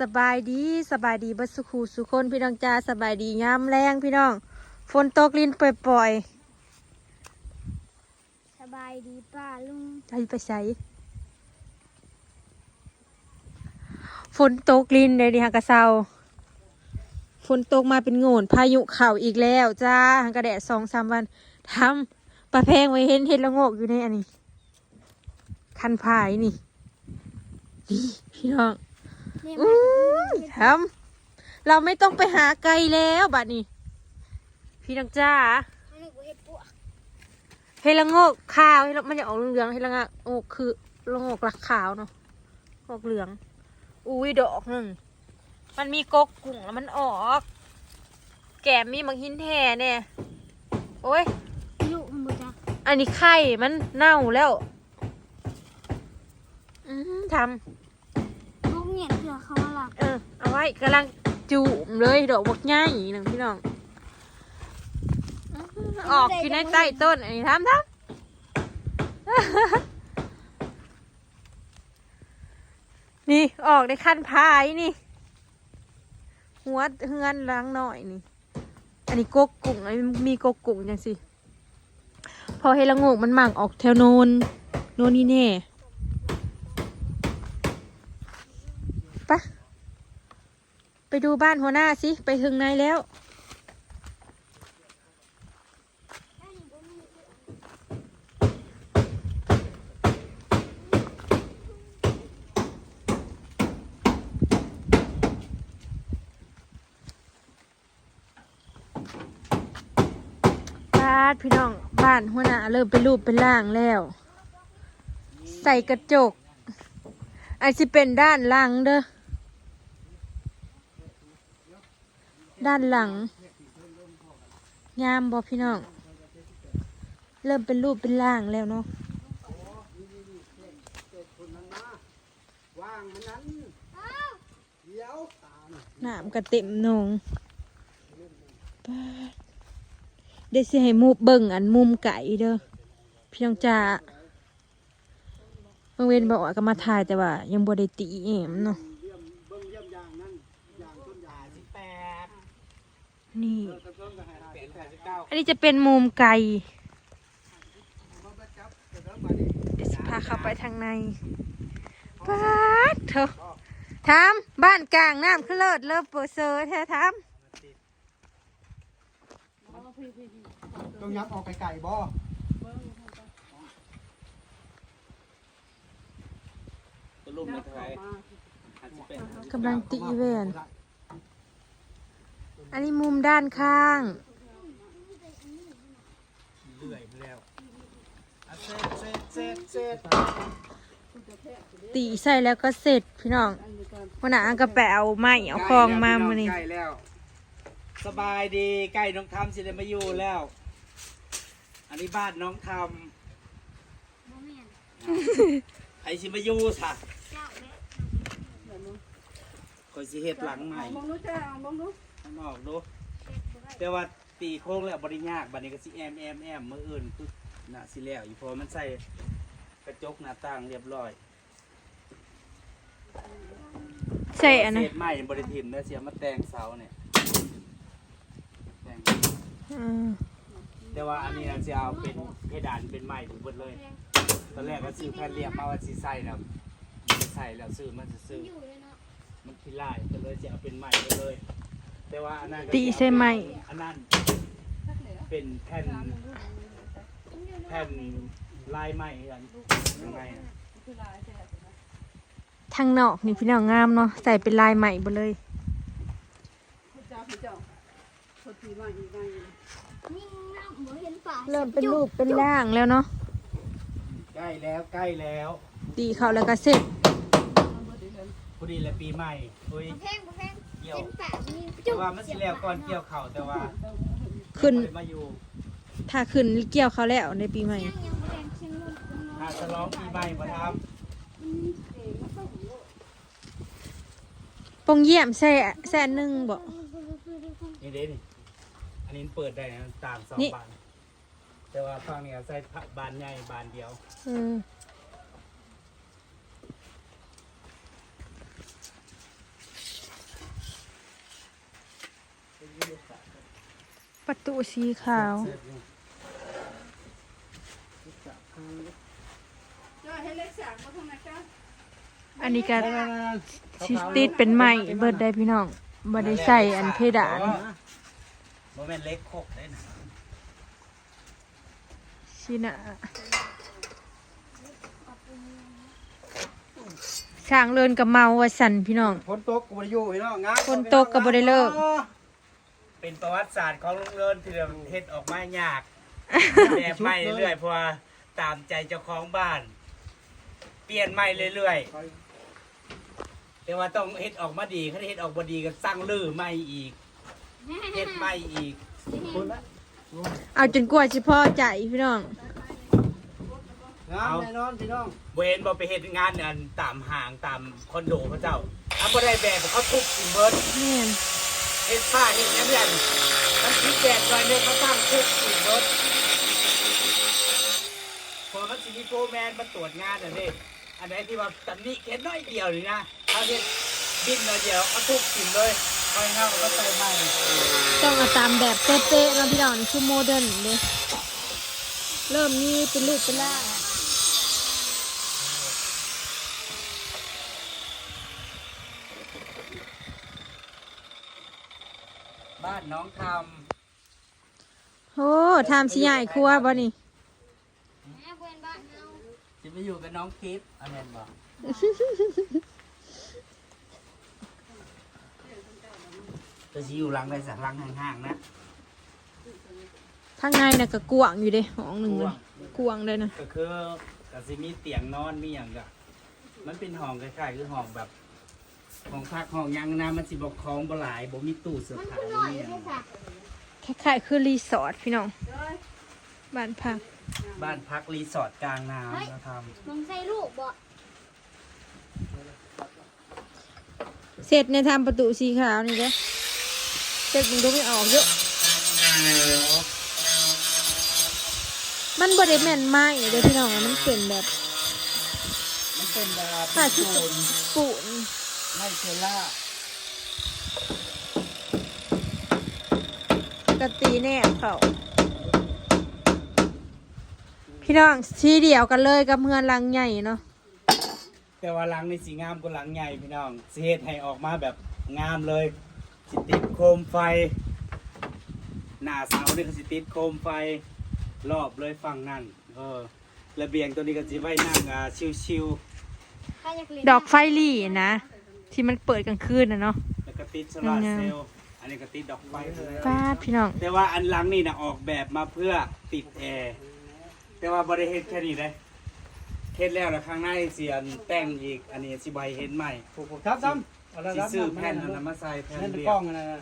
สบายดีสบายดีเบัสุขูสุคนพี่น้องจ้าสบายดียามแรงพี่น้อง ฝนตกลินปล่อยสบายดีป้าลุงๆใจไปใส่ฝนตกลินเลยดิฮะกระเซาฝนตกมาเป็นโงนพายุเข่าอีกแล้วจ้าหังกระแดดสองสามวันทำปลาแพงไว้เห็นเห็นละโงกอยู่ในอันนี้ คันพายนี่นี่พี่น้องเนี่ย อืมทำเราไม่ต้องไปหาไกลแล้วบัดนี้ พี่น้องจ้าอันนี้กูเห็ดปวกเฮดละโงกขาวเฮดละมันจะออกเหลืองๆเฮดละโงกคือละโงกหลักขาวเนาะออกเหลือง อุ้ยดอกหนึ่ง มันมีกกกุ้งแล้วมันออก แก้มมีมังหินแห่เนี่ยโอ้ยลูกมันบ่จ้ะอันนี้ไข่มันเน่าแล้ว อืมทลู เนี่ยเผื่อเขามาหลับเออเอาไว้กำลังจูมเลยดอกบกง่ายหนึ่งพี่น้อง ออกอยู่ในใต้ต้นอันนี้ทำทำนี่ออกในขั้นพายนี่ หัวเฮือนล้างหน่อยนี่ อันนี้กกกุ้งอันนี้มีกกกุ้งจังสิ พอเฮละงกมันหมั่งออกแถวโนนโนนนี่แน่ ปะไปดูบ้านหัวหน้าสิ ไปถึงไหนแล้ว บ้านพี่น้อง บ้านหัวหน้าเริ่มเป็นรูปเป็นร่างแล้ว ใส่กระจกอันที่เป็นด้านหลังเด้อ ด้านหลัง งามบอพี่น้อง เริ่มเป็นรูปเป็นร่างแล้วเนาะว่างมันนั้นเดี๋ยวตามน้ำกระเต็มนงป๊าดเดี๋ยวสิให้มูเบิ่งอันมุมไก่เด้อ พี่น้องจ๋าเมื่อเวนบอกว่าก็มาถ่ายแต่ว่า ยังบ่ได้ตีเอ็มเนาะ เยี่ยมเบิ่งเยี่ยมอย่างนั้นอย่างต้นยาสิบแปด นี่ต้นต้นก็ให้แปดแปดสิบเก้าอันนี้จะเป็นมุมไก่เขาไปจับแต่เริ่มมาดิเดี๋ยวสิพาเข้าไปทางในป๊าดเถอะถามบ้านกลางน้ำคือเลิศเลิศเปิดเซอร์แท้ถามต้องยับออกไก่ๆบ่ตัวลุ่มในไทยอาจจะเป็นกำลังตีแหวน อันนี้มุมด้านข้าง เลื่อยไปแล้วอะเสร็จเสร็จเสร็จเสร็จตีใส่แล้วก็เสร็จพี่น้องวันหนาก็ไปเอาไม้เอาคลองมามือนี้ใกล้แล้ว สบายดีใกล้น้องทำสิได้มาอยู่แล้ว อันนี้บ้านน้องทบ่แม่นำไอสิมาอยู่สะเจ้าแม่คอยสิเฮ็ดหลังใหม่ มองดูจ้าเอามองดู ข้างนอกดูแต่ว่าตีโค้งแล้วบริยากบัดนี้ก็สิแอมแอมแอมมืออื่นคือหน้าสิแล้วอยู่เพอมันใส่กระจกหน้าต่างเรียบร้อยใช่อันเศนะษไม้บริทิมแล้วเสียมาแต่งเสาเนี่ยแต่งอืมแต่ว่าอันนี้เราจะเอาเป็นเพดานเป็นไม้ทั้งหมดเลย ตอนแรกก็ซื้อแผ่นเรียบมาว่าสิใส่แล้วมันใส่แล้วซื้อมันจะซื้ออยู่เลยเนาะมันพิลายก็เลยจะเอาเป็นไม้ไปเลย แต่ว่าอันนั้นก็ตีใส่ไม้อันนั้นเป็นแผ่นแผ่นลายไม้กันยังไงอะทางนอกนี่พี่น้องงามเนาะใส่เป็นลายใหม่หมดเลยพุทธเจ้าพุทธเจ้าพุทธีมาอีกไงนี่น้ำบ่เห็นป่าเริ่มเป็นรูปเป็นร่างแล้วเนาะใกล้แล้วใกล้แล้วตีเขาแล้วก็เสร็จพอดีและปีใหม่โอ้ยบ่แพงบ่แพงเกี่ยวเห็นป่ามีแต่ว่ามันสิแล้วก่อนเกี่ยวเข่าวแต่ว่าขึ้นบ่ได้มาอยู่ถ้าขึ้นเกี่ยวเขาแล้วในปีใหม่ยังยังบ่แพงเชียงลุงถ้าฉลองปีใหม่มาทปงเยี่ยมแซ่แซ่หนึ่งบอกำนี่เด้นี่อันนี้เปิดได้นะต่างสองนี่ บานแต่ว่าฝั่งนี้ใส่บานใหญ่บานเดียว เออ ประตูสีขาวเสร็จนี่จะพังเจ้าให้เล็กสากมาทำไมจ้าอันนี้ก็นั่นๆสิติดเป็นไม้เบิดได้พี่น้องบ่ได้ใส่อันเพดานโมเมนเล็กโคกได้นะสินะสร้างเลินกับเมาว่าสั่นพี่น้องฝนตกก็บ่ได้อยู่พี่น้องงานฝนตกก็บ่ได้เลิก เป็นประวัติศาสตร์ของโรงเรียนที่เราเฮ็ดออกมายากแบบใหม่เรื่อยๆเพราะว่าตามใจเจ้าของบ้าน เปลี่ยนใหม่เรื่อยๆแต่ว่าต้องเฮ็ดออกมาดีถ้าเฮ็ดออกบ่ดีก็สร้างลือใหม่อีกเฮ็ดใหม่อีกคนละเอาจนกว่าสิพอใจพี่น้องงามแน่นอนพี่น้องบ่เห็นบ่ไปเฮ็ดงานอันตามห้างตามคอนโดพระเจ้าถ้าบ่ได้แบบเขาทุบกินเบิดแม่น เฮ็ดผ้าเฮ็ดหยังอย่างมันคิดแดดหน่อยหนึงเขาตั้งทุบกินเบิดพอมันสิมีโฟร์แมนมาตรวจงานอันนี้อันไหนที่ว่าตำหนิแค่น้อยเดียวนี่นะเขาเฮ็ดบินหน่อยเดียวเขาทุบกินเลยค่อยเฮาก็ใส่ใหม่ต้องเอาตามแบบเป๊ะๆเนาะพี่น้องนี่คือโมเดิร์นเลยเริ่มมีเป็นรูปเป็นร่าง บ้านน้องทโอ้ทำสิใหญ่ครัวบ่นี่แม่เพื่อนบ้านเฮาำจะไปอยู่กับน้องคิดอันนั้นบ่จะสิอยู่หลังได้สักหลังห่างๆนะข้างในน่ะก็กวางอยู่เด้ห้องหนึ่งเลยกวางเลยนะก็คือก็สิมีเตียงนอนมีอย่างก็มันเป็นห้องคล้ายๆคือห้องแบบ ห้องพักห้องหยังนะมันสิบอกของบ่หลายบ่มีตู้เสื้อมันผ้าคือบ่หน่อยมีหยังเลยค่ะคล้ายๆคือรีสอร์ทพี่น้องบ้านพัก บ้านพักรีสอร์ทกลางน้ำนะครับมึงใส่ลูกบ่เสร็จในทำประตูสีขาวนี่เด้อเสร็จมันก็ไม่ออกเยอะมันบริแม่นไม้เด้อพี่น้องอะมันเป็นแบบ มันเป็นแบบค่ะที่ปูนปูน ไม่เชล่ากะตีแน่เขาพี่น้องสีเดียวกันเลยกับเมือนหลังใหญ่เนาะแต่ว่าหลังนี่สีงามกว่าหลังใหญ่พี่น้องสิเฮ็ดให้ออกมาแบบงามเลยสิติดโคมไฟ หน้าเสานี่ก็สิติดโคมไฟรอบเลยฝั่งนั่นเออระเบียงตัวนี้ก็สิไว้นั่งอ่าชิวใครอยากเรียนดอกไฟลี่นะ ที่มันเปิดกลางคืนนะเนาะๆแล้วก็ติดโซลาร์เซลล์อันนี้ก็ติดดอกไฟเลยป้าดพี่น้อง แต่ว่าอันหลังนี่นะออกแบบมาเพื่อติดแอร์แต่ว่าบริเฮ็ดแค่นี้เลยเฮ็ดแล้วแล้วข้างในเสียนแต่งอีก อันนี้สิใบเห็นใหม่ผูกๆทับดำเอาละสิครับซื้อแผ่นอันนั้นมาใส่แผ่นแผ่นเรียกล้บองอันนั้นนะ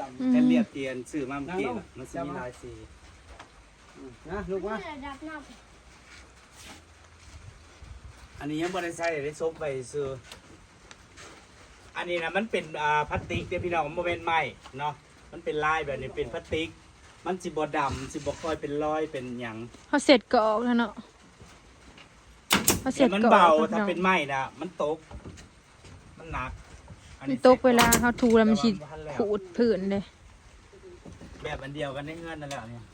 ดำอืมแผ่นเรียบเตียนซื้อมาเมื่อกี้นั่งลงมันสิมีหลายสีๆนะลูกเพื่มาอระดับน้อันนี้ยังบ่ได้ใส่ได้ซบไปซื้อ อันนี้นะมันเป็นอ่าพลาสติกเดี๋ยวพี่น้องมันบ่เป็นไม้เนาะมันเป็นลายแบบนี้เป็นพลาสติก มันสิบ่ดำสิบ่ค่อยเป็นรอยเป็นหยังเขาเสร็จก็ออกแล้วเนาะเขาเสร็แต่จมันก็อเบาอกแล้วถ้าพี่เป็นน้องไม้นะมันตก มันหนักอัมันตกเวลาเขาถูแล้วมันสิขูดผื่นเลยแบบอันเดียวกันในเงื่อนนั่นแหละเนี่ย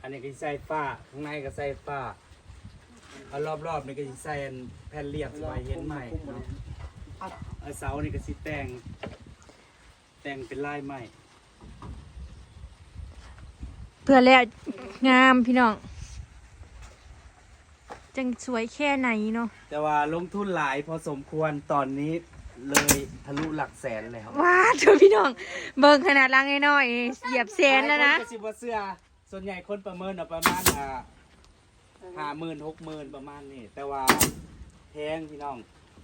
อันนี้ก็สิใส่ฝ้าข้างในก็ใส่ฝ้า เอารอบๆนี่ก็สิใส่อันแผ่นเรียบไว้เห็นใหม่เนาะเอาเสานี่ก็สิแต่ง แต่งเป็นลายใหม่เพื่อแล้วงามพี่น้อง จังสวยแค่ไหนเนาะแต่ว่าลงทุนหลายพอสมควรตอนนี้เลยทะลุหลักแสนแล้วว้าเธอพี่น้อง เบิ่งขนาดลังน้อยๆเหยียบแสนแล้วนะ หายคก็สิบ่เสื้อส่วนใหญ่คนประเมินเอาประมาณอ่า ห้าหมื่นหกหมื่นประมาณนี้แต่ว่าแพงพี่น้อง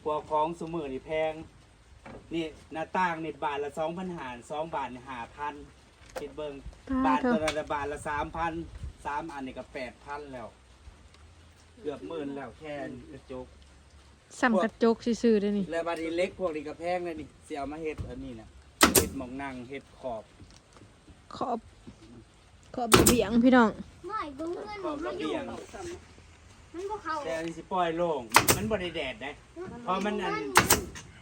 พวกของสมือนี่แพงนี่หน้าต่างนี่บาทละสองพันหารสองบาทนี่ห้าพันคิดเบิ่งป้าบาทเธอตัวละบาทละสามพันสามอันนี่ก็แปดพันแล้ว เกือบหมื่นแล้วแค่กระจกสัมกระจกซื่อๆเด้อนี่แล้วบาดีเล็กพวกนี้ก็แพงเลยนี่เสียเอามาเฮ็ดอันนี้นะเฮ็ดหมองนั่งเฮ็ดขอบขอบ ขอบระเบียงพี่น้องำไม่เบิ่งเพื่อนขผอบมมาระอยู่เบียงมันบ่เข้าแต่อันนี้สิปล่อยโล่งมันบ่ได้แดดได้เพราะมันอัน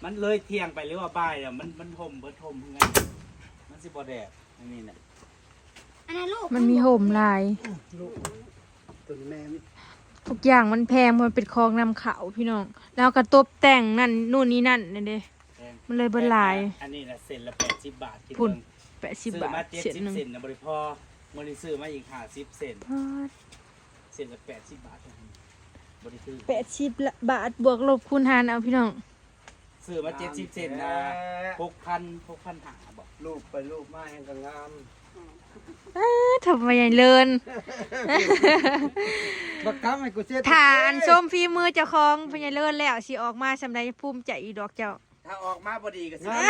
มันเลยเที่ยงไปหรือว่าบ่ายอะมันมันทมเบิดทมไงมันสิบ่แดดอันนี้น่ะอันนั้นลูกมันมีห่มลายลูกตัวนี้แม่มันทุกอย่างมันแพงเพราะมันเป็นคลองนำเขาพี่น้อง แล้วก็ตบแต่งนั่นนู่นนี่นั่นนี่เด้แพงมันเลยเบิดหลาย อันนี้น่ะเส้นละ80บาทคิดพุ่นเบิ่งแปดสิบซื้อบามาทเจ็ดเสียสิบหนึ่งเซนนะบริพอ มันได้ซื้อมาอีกห้าสิบเซนเซนละแปดสิบบาทเท่านั้นบริซื้อแปดสิบบาทบวกลบคูณหารเอาพี่น้อง ซื้อมาเจ็ดสิบเซนนะหกพันหกพันหาบอกลูกไปลูกมาแห่งกงามอ้าทำไมใหญ่เลินบักกำให้กูเสียฐานส้มฟีมือเจ้าของพญาเลินแล้วสิออกมาสำใดภูมิใจอีดอกเจ้า ถ้าออกมาบดีก็สิงาน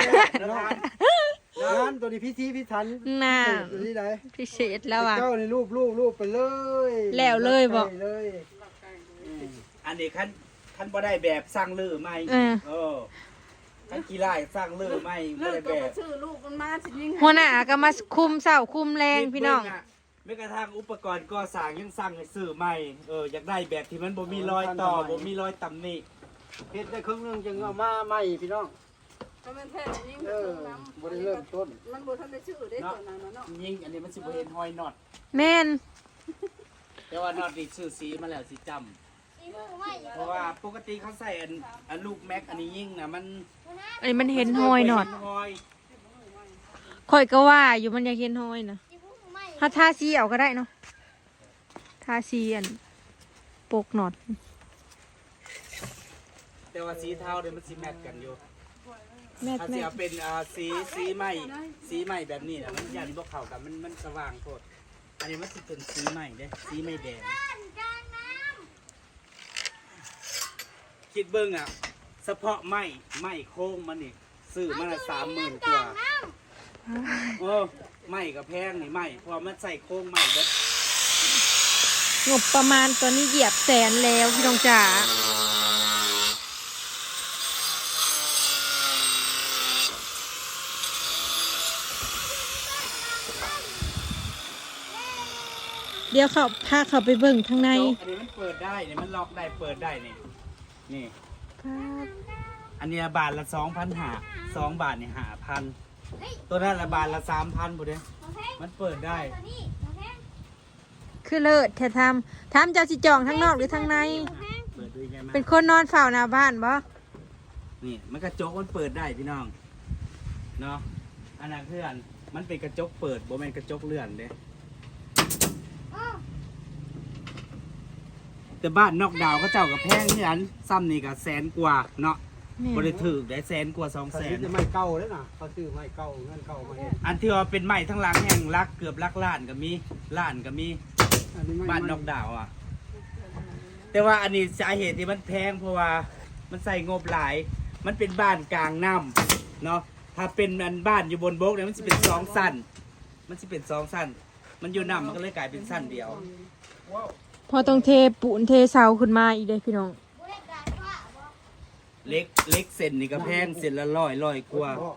นะเนาะครับงาน ตัวนี้พี่ทีพี่ทันน่าตัวนี้ไหนพิเศษแล้วอะ เจ้าในรูปรูปรูปไปเลยแล้วเลยบอก ไปเลยอันนี้ขั้นขั้นบ่ได้แบบสร้างลือใหม่เออ เออขั้นกีฬาสร้างลือใหม่บ่เลิกได้ก็แบมาบชื่อลูกมันมาสิยิงหัวหน้าก็มาคุมเสาคุมแรงพี่น้องไม่กระทั่งอุปกรณ์ก่อสร้างยังสร้างให้ซื้อใหม่เอออยากได้แบบที่มันบ่มีรอยต่อบ่มีรอยตำหนิเฮ็ดได้ครึ่งหนึงจึงเอามาใหม่พี่น้อง ก็มันแท้ยิงเออบ่ได้เริ่มต้น มันบ่ทันได้ชื่อได้ตัวนั้นเนาะยิ่งอันนี้มันสิบ่เห็นหอยน็อตแม่นแต่ว่าน็อตนี่ซื้อสีมาแล้วสิจำอีลูกไม่เพราะว่าปกติเขาใส่อันอันลูกแม็กอันนี้ยิ่งนะมันอันนี้มันเห็นหอยหนอดเห็หอยข่อยก็ว่าอยู่มันอยากเห็นหอยนะอีลูกไม่ถ้าทาสีเอาก็ได้เนาะทาสีอันปกหนอดแต่ว่าสีเทาเนี่ยมันสีแมทกันอยู่ แม่ถ้าแม่สีเอาเป็นอ่าสีสีใหม่สีใหม่แบบนี้นะมันยันพวกเขากันมันมันสว่างโคตรอันนี้มันสิเป็นสีใหม่เด้สีไม่แดงกลางน้คิดเบิ้งอะเฉพาะไม้ไม้โค้งมันนี่ซื้อมาละสามหมื่นกว่าโอ้ไม้กับแพงนี่ไม้เพอมันใส่โค้งไม้เบิดงบประมาณตอนนี้เหยียบแสนแล้วพี่น้องจ๋า เดี๋ยวเขาพาเขาไปเบิ่งข้างในโจ๊กอันนี้มันเปิดได้เนี่ยมันล็อกได้เปิดได้นี่นี่อันเนี้ยบาทละสองพันหาสองบาทเนี่ยหาพันตัวนั้นละบาทละสามพันบุเด้ำน้องแพงมันเปิดได้ตัวนี้น้องแพงคือเลิศแท้ทำทำเจ้าสิจองทั้งนอกหรือทั้งใน เปิดด้วยไงมาเป็นคนนอนเฝ้าหน้าบ้านบ่นี่มันกระจกมันเปิดได้พี่น้องเนาะอันนั้นคืออันมันเป็นกระจกเปิดบ่แม่นกระจกเลื่อนเด้ อ้าว แต่บ้านนอกดาวเขาเจ้ากับแพงที่อันซ้ำนี่ก็แสนกว่าเนาะแม่บริถือได้แสนกว่าสองเขาแสซื้นอไม้เก่าแล้วน่ะเขาซื้อไม้เก่าเงินเก่ามาเฮ็ดอันที่ว่าเป็นไม้ทั้งหลังแห่งรักเกือบลักล้านก็มีล้านก็มีอันนี้ไม้บ้านนอกดาวอะ แต่ว่าอันนี้สาเหตุที่มันแพงเพราะว่ามันใส่งบหลาย มันเป็นบ้านกลางน้ำเนาะถ้าเป็นอันบ้านอยู่บนบกเนี่ยมันจะเป็นสองสั้น มันจะเป็นสองสั้น มันอยู่น้ำมันก็เลยกลายเป็นสั้นเดียว พอต้องเทปูนเทเสาขึ้นมาอีกเด้พี่น้องบุเรกาว่าบ่เล็กเล็กเส้นนี่ก็แพงเส้นละร้อยร้อยกว่าพ่อ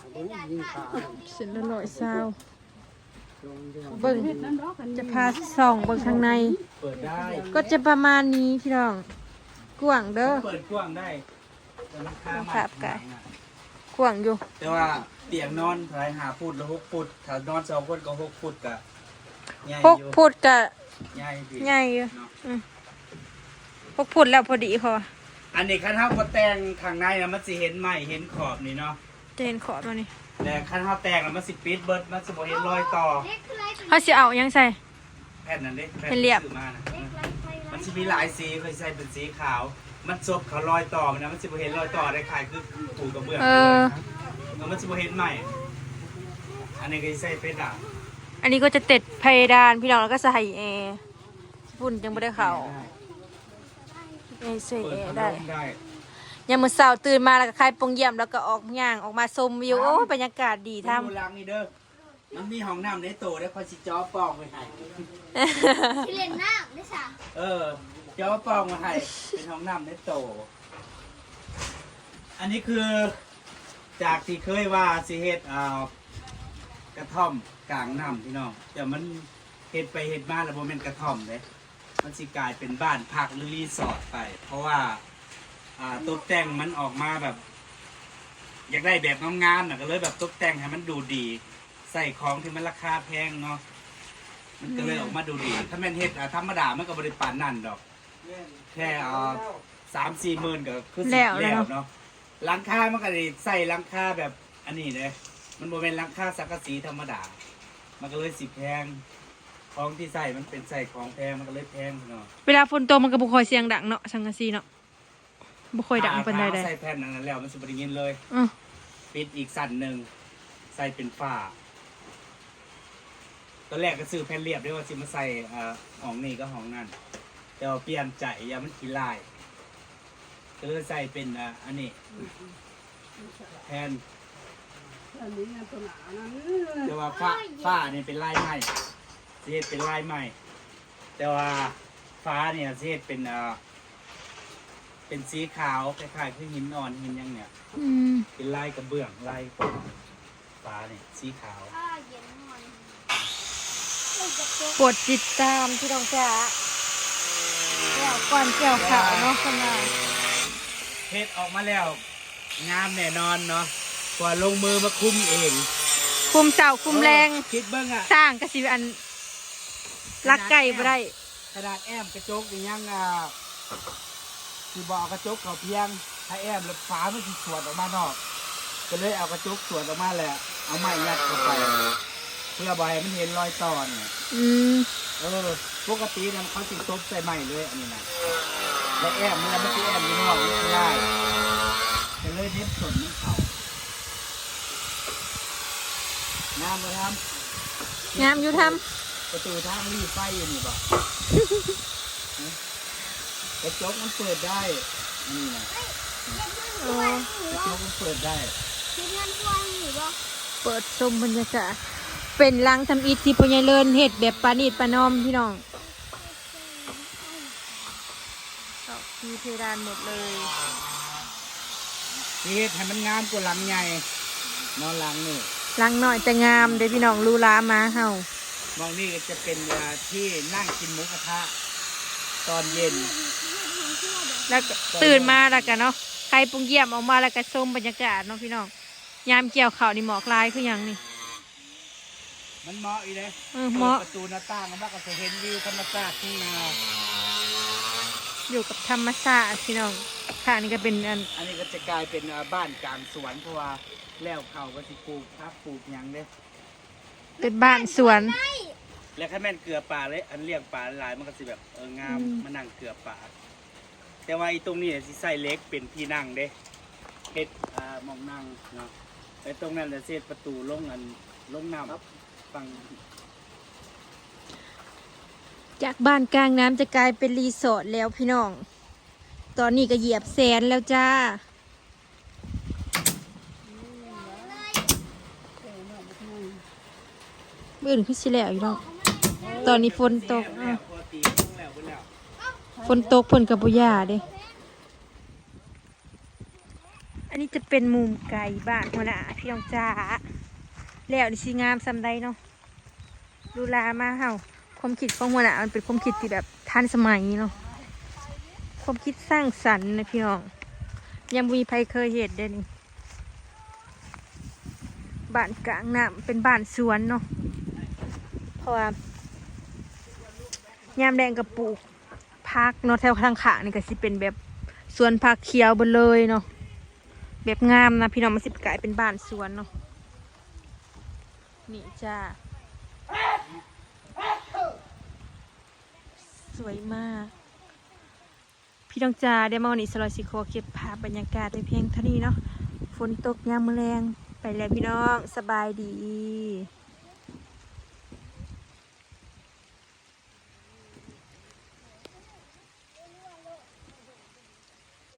อันนี้ยิงขาเสร็จแล้วร้อยเศร้าลงด้วยเบิ่งนั่นดอกกันจะพาส่องเบิ่งข้างใน เปิดได้ ก็จะประมาณนี้พี่น้องกว้างเด้อเปิดกว้างได้แต่ราคาครับไก่กว้างอยู่ แต่ว่าเตียงนอนทายหาฟุตละหกฟุตถ้านอนสองคนก็หกฟุตกะใหญ่พกอยู่พูดกะ ใหญ่ดีใหญ่อยู่เนาะพกพูดแล้วพอดีพออันนี้คันเท้าก็แต่งข้างในนะมันสิเห็นไหมเห็นขอบนี่เนาะจะเห็นขอบมานี่แต่คันเท้าแต่งแล้วมันสิปิดเบิดมันสิบ่เห็นรอยต่อเล็กคือไรเป็นเขาสิเอายังใส่ แผ่นนั้นเด้แผ่นเป็นเรียบ ซื้อมานะเล็กไรไฟไรมันสิมีหลายสีเคยใส่เป็นสีขาว มันซบเขารอยต่อมันนะมันสิบ่เห็นรอยต่อได้ขายคือถูกกระเบื้องเออ แล้วมันสิบ่เห็นไหมอันนี้ก็สิใส่เป็นอะ อันนี้ก็จะติดเพดานพี่น้องแล้วก็ใส่แอร์ฝุ่นยังไม่ได้เข้าเอร์ใส่เปิแอดร์พัดได้ลมได้ยามมื้อเช้าตื่นมาแล้วก็คลายปงเยี่ยมแล้วก็ออกย่างออกมาชมวิวโอ้บรรยากาศดีทำทำดูลังนี่เด้อมันมีห้องน้ำในโตได้คอยสิจ้อปองไว้ให้ที่เล่นน้ำได้สั่งเออจ้อปองไว้ให้เป็นห้องน้ำในโต อันนี้คือจากที่เคยว่าสิเฮ็ดเอา กระท่อมกลางน้ำพี่น้องแต่มันเฮ็ดไปเฮ็ดมาแล้วบ่แม่นกระท่อมเด้มันสิกลายเป็นบ้านพักหรือรีสอร์ทไป เพราะว่าอ่าตกแต่งมันออกมาแบบ อยากได้แบบงามๆน่ะก็เลยแบบตกแต่งให้มันดูดี ใส่ของที่มันราคาแพงเนาะมันก็เลยออกมาดูดี ถ้าแม่นเฮ็ดอะธรรมดามันก็บริปานนั่นดอก แค่เอาสามสี่หมื่นก็คือสิแล้วแล้วเนาะหลังคามันก็ได้ใส่หลังคาแบบอันนี้เลย มันโมเป็นหลังคาสังกะสีธรรมดา มันก็เลยสิแพงของที่ใส่มันเป็นใส่ของแพงมันก็เลยแพงเนาะเวลาฝนตกมันก็บ่ค่อยเสียงดังเนาะสังกะสีเนาะบ่ค่อยดังปานใดถ้าได้เอาใส่แผ่นอันนั้นแล้วมันสิบริยินเลยอือปิดอีกสั้นหนึ่งใส่เป็นฝ้าตอนแรกก็ซื้อแผ่นเรียบด้วยว่าสิมาใส่อ่าห้องนี้ก็ห้องนั่นแต่ว่าเปลี่ยนใจอย่ามันขี้ลายก็เลยใส่เป็นอ่าอันนี้แผ่น อันนี้นะตัวหนานั้นแต่ว่าฝ้าฝ้านี่เป็นลายใหม่เสียเป็นลายใหม่ แต่ว่าฟ้าเนี่ยเสียเป็นอ่าเป็นสีขาวคล้ายๆคือหินอ่อนหินหยังเนี่ย อืมเป็นลายกระเบื้องลายฟ้าเนี่ยสีขาวถ้าเย็นนอนลูกจะโตกดติดตามพี่น้องจ๋าเกี่ยวก่อนเกี่ยวขาวเนาะคนน่ะเฮ็ดออกมาแล้วงามแน่นอนเนาะ กว่าลงมือมาคุมเองคุมเสาคุมแรงเออคิดเบิ่งอะสร้างก็สิอันลักไก่บ่ได้ขนาดแอมกระจกนี่ยังอะคือบอกเอากระจกเขาเพียงถ้าแอมแล้วฟ้ามันสิสวนออกมานอก ก็เลยเอากระจกสวนออกมาแหละเอาไม้ยัดเข้าไป เพื่อบ่ให้มันเห็นรอยต่อเนี่ยอืมเออปกตินะเขาสิตบใส่ไม้เลยอันนี้นะแล้วแอมมันแล้วมันสิแอมอยู่นอกไม่ได้ก็เลยเน็บสนมันเขา งามเลยครับงามอยู่ทำประตูทางรีไฟอยู่นี่บ่กระจกมันเปิดได้อันนี่นะโอ้กระจกมันเปิดได้คิดเงินกว้างหรือเปล่าเปิดชมบรรยากาศเป็นรังทำอิฐที่พ่อใหญ่เลินเฮ็ดแบบปานีตปานอมพี่น้องตอกที่เพดานหมดเลยที่เฮ็ดให้มันงามกว่าหลังใหญ่นอนหลังนี่ รังหน่อยแต่งามเด้อพี่น้องรูลามาเฮามองนี่ก็จะเป็นเวลาที่นั่งกินหมูกระทะตอนเย็น แล้วก็ตื่นมาแล้วกันเนาะใครปรุงเยี่ยมออกมาแล้วก็ชมบรรยากาศเนาะพี่น้องยามเกี่ยวข้าวนี่หมอกลายคือหยังนี่ มันเหมาะอีเลยเออเหมาะ ปิดประตูหน้าต่างมันก็จะเห็นวิวธรรมชาติทุ่งนาอยู่กับธรรมชาติพี่น้องค่ะนี่ก็เป็นอัน อันนี้ก็จะกลายเป็นอ่าบ้านกลางสวนเพราะว่า แล้วเขาก็สิปลูกพักปลูกหยังเด้เป็นบ้านสวน แล้วถ้าแม่นเกลือป่าเลยอันเลี้ยงป่าหลายมันก็สิแบบเอองามอืม มานั่งเกลือป่าแต่ว่าไอ้ตรงนี้เนี่ยสิใส่เล็กเป็นที่นั่งเด้เฮ็ดอ่ามองนั่งเนาะไอ้ตรงนั้นจะเสียประตูลงอันลงน้ำฟังจากบ้านกลางน้ำจะกลายเป็นรีสอร์ทแล้วพี่น้อง ตอนนี้ก็เหยียบแสนแล้วจ้า มื่อื่นขึ้นสิแล้วอยู่เนาะตอนนี้ฝนตกอะวปกติลงแล้วเบิดแล้วฝนตกเพิ่นกับบุยาเด้อันนี้จะเป็นมุมไก่บ้านหัวหน้าพี่น้องจ้าแล้วดิสิงามซำใดเนาะดูลามาเฮาความคิดของหัวหน้ามันเป็นความคิดที่แบบทันสมัยเนาะความคิดสร้างสรรค์นะพี่น้องยังมีใครเคยเห็นเด้นี่บ้านกลางน้ำเป็นบ้านสวนเนาะ ราะว่ายามแดงกับปลูกพักเนาะแถวทางขานี่ก็สิเป็นแบบสวนผักเขียวเบดเลยเนาะแบบงามนะพี่น้องมันสิกลายเป็นบ้านสวนเนาะนี่จ้าสวยมาก พี่น้องจ้าได้มาวันนี้สลอยสิโคเก็บภาพบรรยากาศไว้เพียงเท่านี้เนาะฝนตกยามมอแรงไปแล้วพี่น้องสบายดี